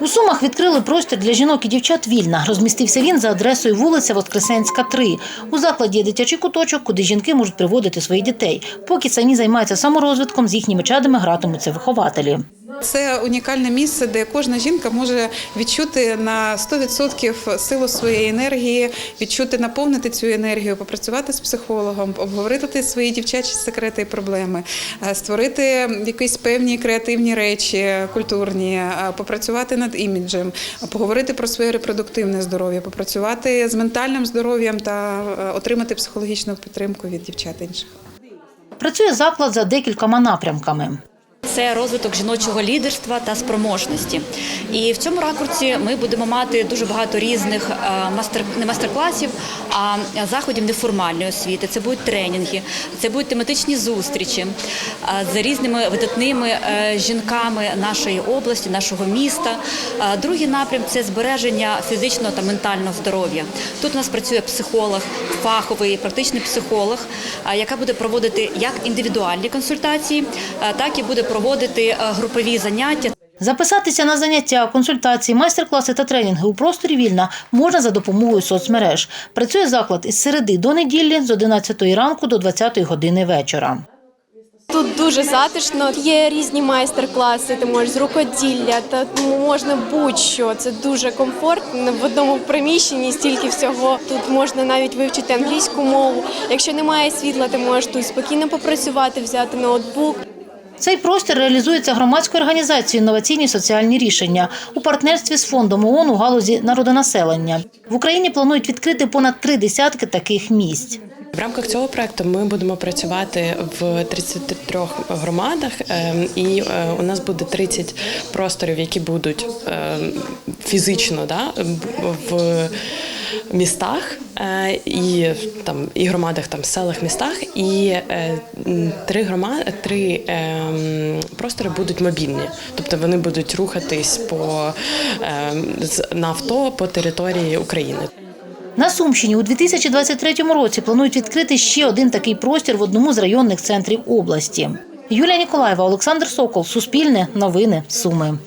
У Сумах відкрили простір для жінок і дівчат вільна. Розмістився він за адресою вулиця Воскресенська, 3. У закладі є дитячий куточок, куди жінки можуть приводити своїх дітей. Поки самі займаються саморозвитком, з їхніми чадами гратимуться вихователі. Це унікальне місце, де кожна жінка може відчути на 100% силу своєї енергії, відчути, наповнити цю енергію, попрацювати з психологом, обговорити свої дівчачі секрети і проблеми, е, створити якісь певні креативні речі, культурні, е, попрацювати над іміджем, поговорити про своє репродуктивне здоров'я, попрацювати з ментальним здоров'ям та е, отримати психологічну підтримку від дівчат інших. Працює заклад за декількома напрямками. Це розвиток жіночого лідерства та спроможності. І в цьому ракурсі ми будемо мати дуже багато різних е, мастер не майстер-класів, а заходів неформальної освіти. Це будуть тренінги, це будуть тематичні зустрічі е, з різними видатними е, жінками нашої області, нашого міста. Другий напрям це збереження фізичного та ментального здоров'я. Тут у нас працює психолог, фаховий практичний психолог, яка буде проводити як індивідуальні консультації, так і буде проводити е, групові заняття. Записатися на заняття, консультації, майстер-класи та тренінги у просторі вільна можна за допомогою соцмереж. Працює заклад із середи до неділі з 11 ранку до 20 години вечора. Тут дуже затишно. Є різні майстер-класи, ти можеш з рукоділля, та можна будь-що. Це дуже комфортно. В одному приміщенні стільки всього. Тут можна навіть вивчити англійську мову. Якщо немає світла, ти можеш тут спокійно попрацювати, взяти ноутбук. Цей простір реалізується громадською організацією «Інноваційні соціальні рішення» у партнерстві з фондом ООН у галузі народонаселення. В Україні планують відкрити понад три десятки таких місць. В рамках цього проекту ми будемо працювати в 33 громадах, ем, і е, у нас буде 30 просторів, які будуть ем, фізично да, в містах е, і там і громадах, там селах, містах, і е, три громади, три ем, простори будуть мобільні, тобто вони будуть рухатись по на авто по території України. На Сумщині у 2023 році планують відкрити ще один такий простір в одному з районних центрів області. Юлія Ніколаєва, Олександр Сокол, Суспільне, Новини, Суми.